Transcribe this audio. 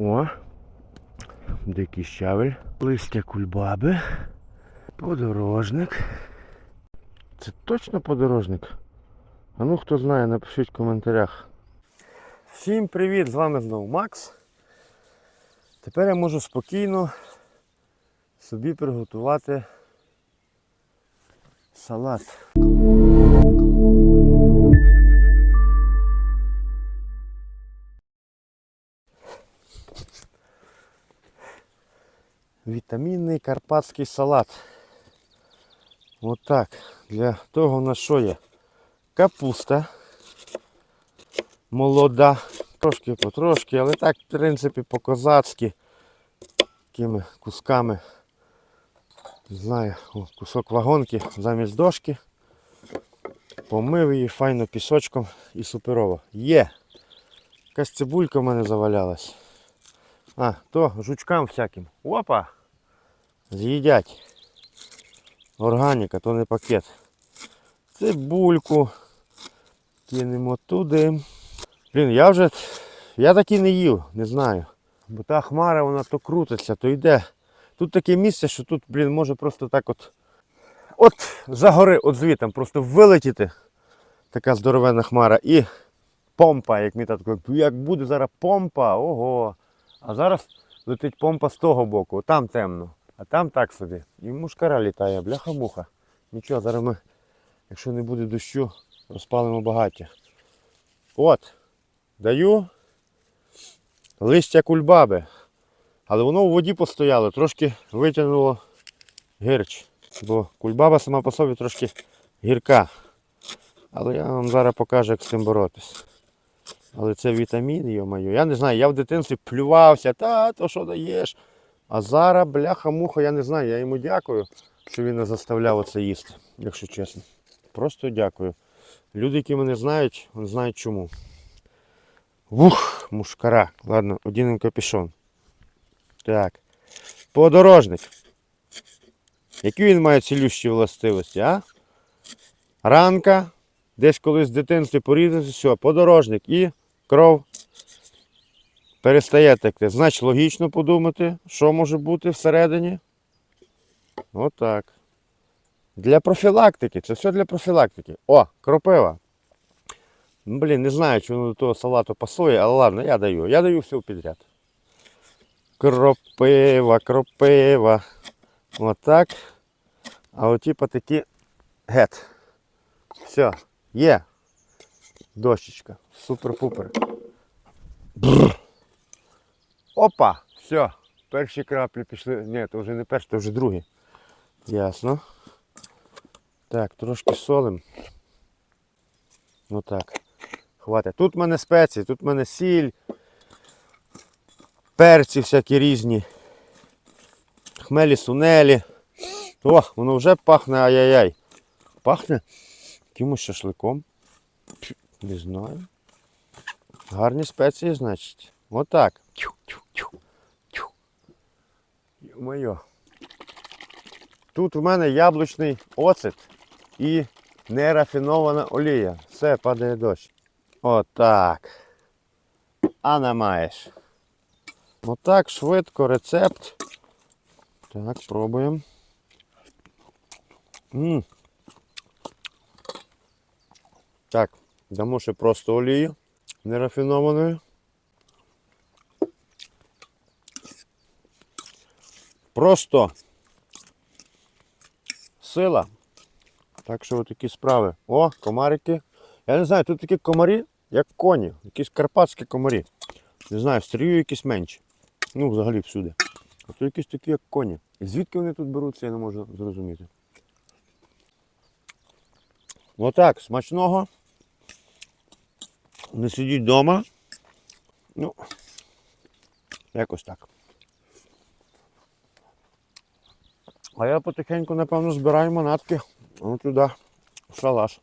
О, дикий щавель, листя кульбаби, подорожник. Це точно подорожник? А ну хто знає, напишіть в коментарях. Всім привіт! З вами знову Макс. Тепер я можу спокійно собі приготувати салат. Вітамінний карпатський салат. Отак. Для того у нас що є? Капуста молода, трошки потрошки, але так, в принципі, по-козацьки. Такими кусками. Не знаю, о, кусок вагонки замість дошки. Помив її файно пісочком і суперово. Є! Якась цибулька в мене завалялась. А, то жучкам всяким. Опа! З'їдять. Органіка, то не пакет. Цибульку. Кинемо туди. Блін, я вже. Я так і не їв, не знаю. Бо та хмара вона то крутиться, то йде. Тут таке місце, що тут, блін, може просто так от. От за гори, от звітом, просто вилетіти. Така здоровенна хмара. І помпа, як мій тато каже, як буде зараз помпа, ого. А зараз летить помпа з того боку, там темно, а там так собі. І мушкара літає, бляха-муха. Нічого, зараз ми, якщо не буде дощу, розпалимо багаття. От, даю листя кульбаби. Але воно у воді постояло, трошки витягнуло гирч. Бо кульбаба сама по собі трошки гірка. Але я вам зараз покажу, як з цим боротись. Але це вітамін, йо-моє. Я не знаю, я в дитинстві плювався, та то що даєш. А зараз, бляха-муха, я не знаю, я йому дякую, що він не заставляв оце їсти, якщо чесно. Просто дякую. Люди, які мене знають, вони знають чому. Вух, мушкара. Ладно, одінемо капюшон. Так. Подорожник. Які він має цілющі властивості, а? Ранка, десь колись в дитинстві порізався, все, подорожник і кров перестає текти. Значить, логічно подумати, що може бути всередині. Отак. Для профілактики. Це все для профілактики. О, кропива. Блін, не знаю, чи воно до того салату пасує, але ладно, я даю. Я даю все підряд. Кропива, кропива. Отак. А от типа такі гет. Все, є. Дощечка. Супер-пупер. Бррр. Опа! Все. Перші краплі пішли. Ні, то вже не перші, то вже другі. Ясно. Так, трошки солим. Отак. Хватить. Тут в мене спеції, тут в мене сіль, перці всякі різні. Хмелі, сунелі. О, воно вже пахне ай-яй-яй. Пахне якимось шашликом. Не знаю. Гарні спеції, значить. Отак. Тю-тю-тю-тю. Йо-моє. Тут у мене яблучний оцет і нерафінована олія. Все, падає дощ. Отак. А не маєш. Отак швидко рецепт. Так, пробуємо. М. Так, дамо ще просто олію нерафінованою. Просто сила. Так що такі справи. О, комарики. Я не знаю, тут такі комарі, як коні, якісь карпатські комарі. Не знаю, стрію якісь менші. Ну, взагалі всюди. А то якісь такі, як коні. І звідки вони тут беруться, я не можу зрозуміти. Отак, смачного. Не сидіть вдома. Ну, якось так. А я потихеньку, напевно, збираю манатки. Ну туди, в шалаш.